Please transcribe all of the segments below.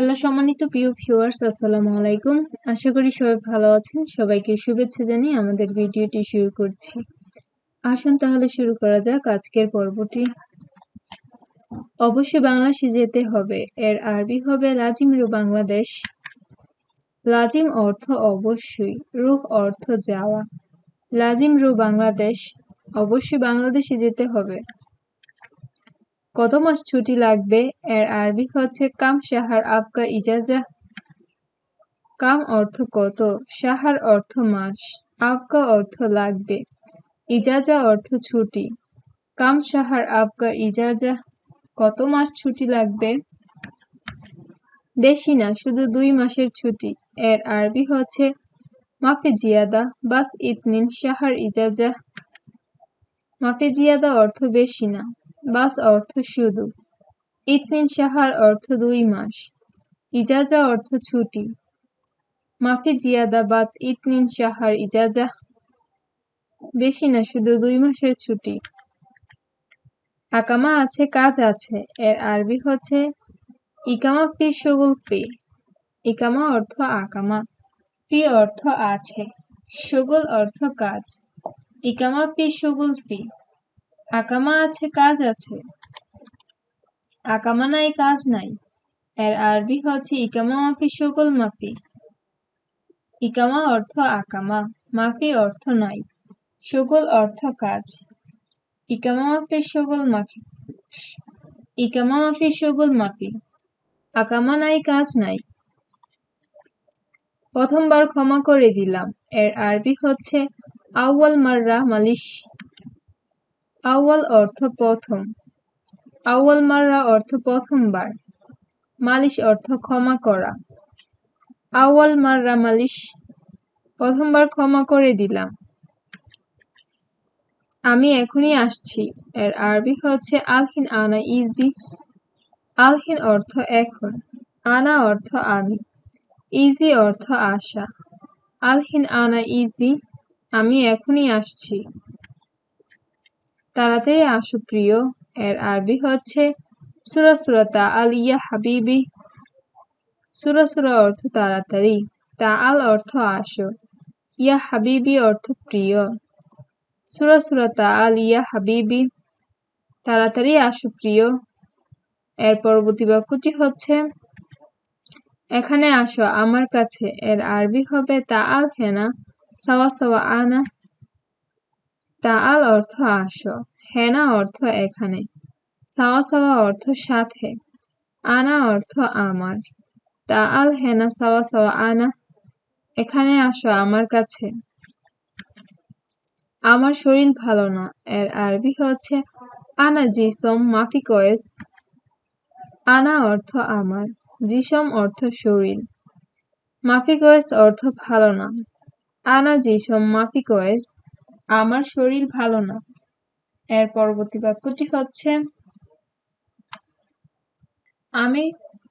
Hello, সম্মানিত প্রিয় viewers আসসালামু আলাইকুম। আশা করি সবাই ভালো আছেন। সবাইকে শুভেচ্ছা জানিয়ে আমাদের ভিডিওটি শুরু করছি। আসুন তাহলে শুরু করা যাক আজকের পর্বটি। অবশ্যই বাংলাদেশে যেতে হবে। এর আরবি হবে লাজিম রু বাংলাদেশ। লাজিম অর্থ অবশ্যই রুহ অর্থ যাওয়া। লাজিম রু বাংলাদেশ, অবশ্যই বাংলাদেশে যেতে হবে। কত মাস ছুটি লাগবে? এর আরবি হচ্ছে, কাম সাহার আবকা ইজাজা। কাম অর্থ কত? সাহার অর্থ মাস। আবকা অর্থ লাগবে। ইজাজা অর্থ ছুটি। কাম সাহার আবকা ইজাজা। কত মাস ছুটি লাগবে? বেশি না, শুধু দুই মাসের ছুটি। এর আরবি হচ্ছে, মাফে জিয়াদা, বাস ইতনিন সাহার ইজাজা। মাফে জিয়াদা অর্থ বেশি না। বাস অর্থ শুধু। ইতনিন সাহার অর্থ দুই মাস। ইজাজা অর্থ ছুটি। মাফি জিয়াদা বাত ইতনিন সাহার ইজাজা বেশি না, শুধু দুই মাসের ছুটি। আকামা আছে, কাজ আছে, এর আরবি হচ্ছে ইকামা ফি সগুল ফি। ইকামা অর্থ আকামা, ফি অর্থ আছে সগুল অর্থ কাজ। ইকামা ফি সগুল ফি। আকামা আছে, কাজ আছে। আকামা নাই, কাজ নাই। এর আরবি হচ্ছে ইকামা মাফি সকল মাফি। ইকামা অর্থ আকামা, মাফি অর্থ নাই। সগুল অর্থ কাজ। ইকামা মাফি সগুল মাফি। ইকামা মাফি সগুল মাফি। আকামা নাই, কাজ নাই। প্রথমবার ক্ষমা করে দিলাম। এর আরবি হচ্ছে আউয়াল মাররা মালিশ। আউয়াল অর্থ প্রথম। আউয়াল মাররা অর্থ প্রথমবার। মালিশ অর্থ ক্ষমা করা। আউয়াল মাররা মালিশ, প্রথমবার ক্ষমা করে দিলাম। আমি এখনই আসছি। এর আরবি হচ্ছে আলহিন আনা ইজি। আলহিন অর্থ এখন। আনা অর্থ আমি। ইজি অর্থ আশা। আলহিন আনা ইজি। আমি এখনই আসছি। তাড়াতাড়ি আসো প্রিয় এর আরবি হচ্ছে সুরা সুরতা আল ইয়া হাবিবি। সুরা সুরা অর্থ তাড়াতাড়ি, তা আল অর্থ আসো। ইয়া হাবিবি অর্থ প্রিয়। সুরা সুরতা আল ইয়া হাবিবি, তাড়াতাড়ি আসো প্রিয় এর পরবর্তী বাক্যটি হচ্ছে, এখানে আসো, আমার কাছে। এর আরবি হবে তা আল হেনা, সাওয়া সাওয়া আনা। তা আল অর্থ আসো। হেনা অর্থ এখানে। সাওয়া সাওয়া অর্থ সাথে। আনা অর্থ আমার। তা আল হেনা সাওয়া সাওয়া আনা। এখানে আসো আমার কাছে। আমার শরীর ভালো না। এর আরবি হচ্ছে, আনা জিসম মাফি কয়েস। আনা অর্থ আমার। জিসম অর্থ শরীর। মাফি কয়েস অর্থ ভালো না। আনা জিসম মাফি কয়েস। আমার শরীর ভালো না। এর পরবর্তী বাক্যটি হচ্ছে, আমি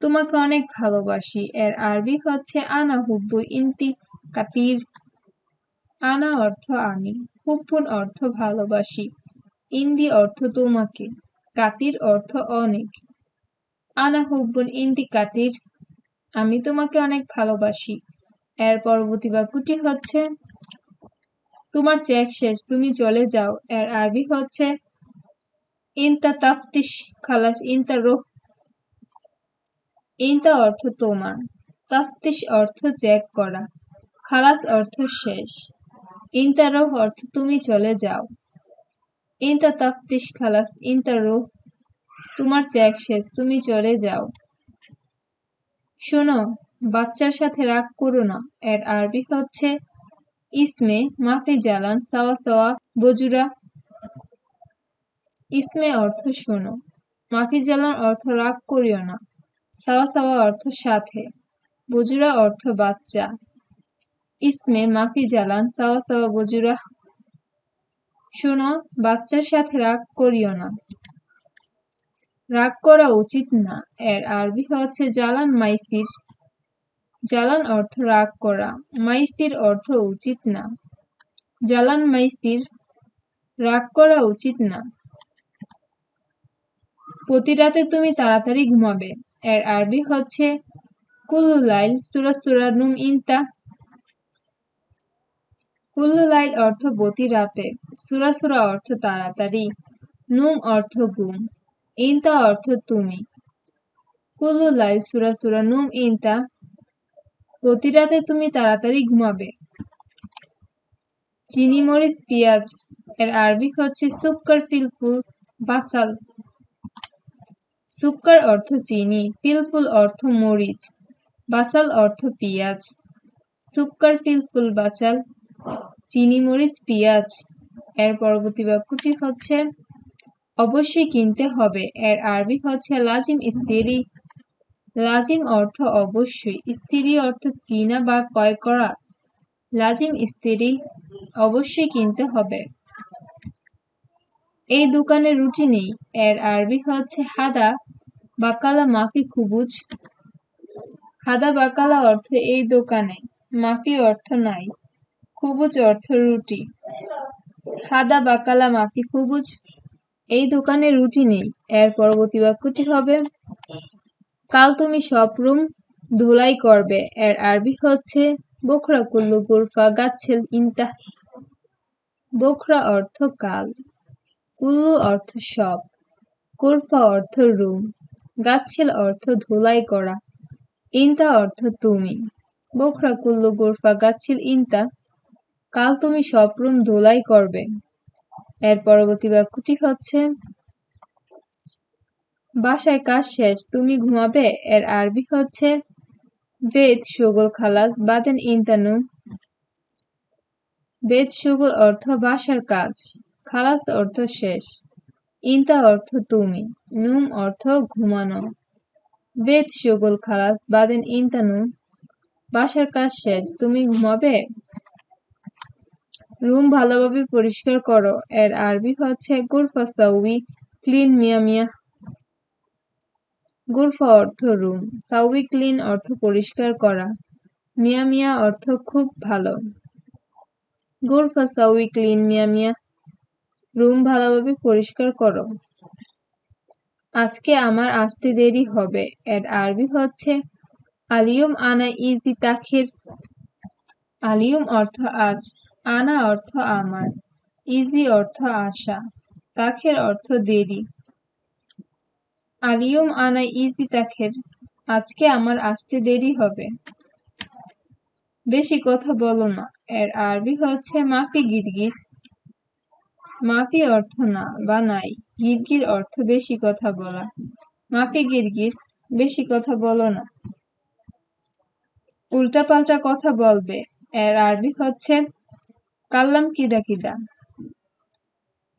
তোমাকে অনেক ভালোবাসি। এর আরবি হচ্ছে, আনা হুব্বু ইন্তি কাতির। আনা অর্থ আমি, হুব্বুন অর্থ ভালোবাসি। ইন্দি অর্থ তোমাকে, কাতির অর্থ অনেক। আনা হুব্বুন ইন্দি কাতির, আমি তোমাকে অনেক ভালোবাসি। এর পরবর্তী বাক্যটি হচ্ছে তোমার চেক শেষ, তুমি চলে যাও। এর আরবি হচ্ছে, ইনতা তাফতিস খালাস, ইনতা রোহ ইনতা অর্থ তোমার তাফতিস অর্থ চেক করা, খালাস অর্থ শেষ। ইনতা রোহ অর্থ তুমি চলে যাও। ইনতা তাফতিস খালাস, ইনতা রোহ তোমার চেক শেষ, তুমি চলে যাও। শোনো, বাচ্চার সাথে রাগ করো না। এর আরবি হচ্ছে ইসমে মাফি জালান, সাওয়া সাওয়া, বজুরা। ইসমে অর্থ শোনো। মাফি জালান অর্থ রাগ করিও না। সাওয়া সাওয়া অর্থ সাথে। বজুরা অর্থ বাচ্চা। ইসমে মাফি জালান, সাওয়া সাওয়া, বজুরা। শোনো, বাচ্চার সাথে রাগ করিও না। রাগ করা উচিত না। এর আরবি হচ্ছে, জালান মাইসির জালান অর্থ রাগ করা। মাইসির অর্থ উচিত না। জালান মাইসির রাগ করা উচিত না। প্রতি রাতে তুমি তাড়াতাড়ি ঘুমাবে। এর আরবি হচ্ছে, কুল্লু সুরা সুরা নুম ইনতা। কুল্লু লাইল অর্থ বতি রাতে। সুরা সুরা অর্থ তাড়াতাড়ি। নুম অর্থ গুম ইনতা অর্থ তুমি। কুল্লু লাইল সুরা সুরা নুম ইনতা। প্রতি রাতে তুমি তাড়াতাড়ি ঘুমাবে। চিনি, মরিচ, পেঁয়াজ, এর আরবি হচ্ছে সুক্কর, ফিলফুল, বাসাল। সুক্কর অর্থ চিনি, ফিলফুল অর্থ মরিচ, বাসাল অর্থ পেঁয়াজ। সুক্কর, ফিলফুল বাচাল চিনি, মরিচ, পেঁয়াজ। এর পরবর্তী বাক্যটি হচ্ছে, অবশ্যই কিনতে হবে। এর আরবি হচ্ছে, লাজিম, স্ত্রী লাজিম অর্থ অবশ্যই। স্ত্রী অর্থ কিনা বা ক্রয় করা? লাজিম স্ত্রী অবশ্যই কিনতে হবে। এই দোকানে রুটি নেই। এর আরবি হচ্ছে হাদা বাকালা মাফি খুবুজ হাদা বাকালা অর্থ এই দোকানে। মাফি অর্থ নাই। খুবুজ অর্থ রুটি। হাদা বাকালা মাফি খুবুজ এই দোকানে রুটি নেই। এর পরবর্তী বাক্যটি হবে কাল তুমি সব রুম ধুলাই করবে। এর আরবি হচ্ছে, বোখরা কুল্লু গুরফা গাচ্ছেল ইন্তা বোখরা অর্থ কাল, কুল্লু অর্থ সব কুরফা অর্থ রুম গাচ্ছিল অর্থ ধুলাই করা, ইন্তা অর্থ তুমি। বোখরা কুল্লু গুরফা গাচ্ছিল ইন্তা, কাল তুমি সব রুম ধুলাই করবে। এর পরবর্তী বাক্যটি হচ্ছে বাসায় কাজ শেষ, তুমি ঘুমাবে? এর আরবি হচ্ছে বেদ সুগল খালাস বাদেন ইন্তানু। বেদ সুগল অর্থ বাসার কাজ, খালাস অর্থ শেষ, ইন্তা অর্থ তুমি, নুম অর্থ ঘুমানো। বেদ সুগল খালাস বাদেন ইন্তানু, বাসার কাজ শেষ, তুমি ঘুমাবে? রুম ভালোভাবে পরিষ্কার করো, এর আরবি হচ্ছে গুরফা সাউই ক্লিন মিয়া মিয়া। গুরফা অর্থ রুম। সাউই ক্লিন অর্থ পরিষ্কার করা। মিয়া মিয়া অর্থ খুব ভালো। গুরফা সাউই ক্লিন, মিয়া মিয়া, রুম ভালোভাবে পরিষ্কার করো। আজকে আমার আসতে দেরি হবে। এর আরবি হচ্ছে, আলিয়ম আনা ইজি তাখির। আলিয়ম অর্থ আজ, আনা অর্থ আমার। ইজি অর্থ আশা। তাখের অর্থ দেরি। আলিয়ম আনা ইজি তাখের, আজকে আমার আসতে দেরি হবে। বেশি কথা বলো না, এর আরবি হচ্ছে মাফি গিরগির মাফি অর্থ না বা নাই গিরগির অর্থ বেশি কথা বলা। মাফি গিরগির বেশি কথা বলো না। উল্টাপাল্টা কথা বলবে, এর আরবি হচ্ছে কাল্লাম কিদা কিদা।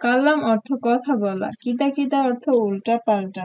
কাল্লাম অর্থ কথা বলা, কিদা কিদা অর্থ উল্টা পাল্টা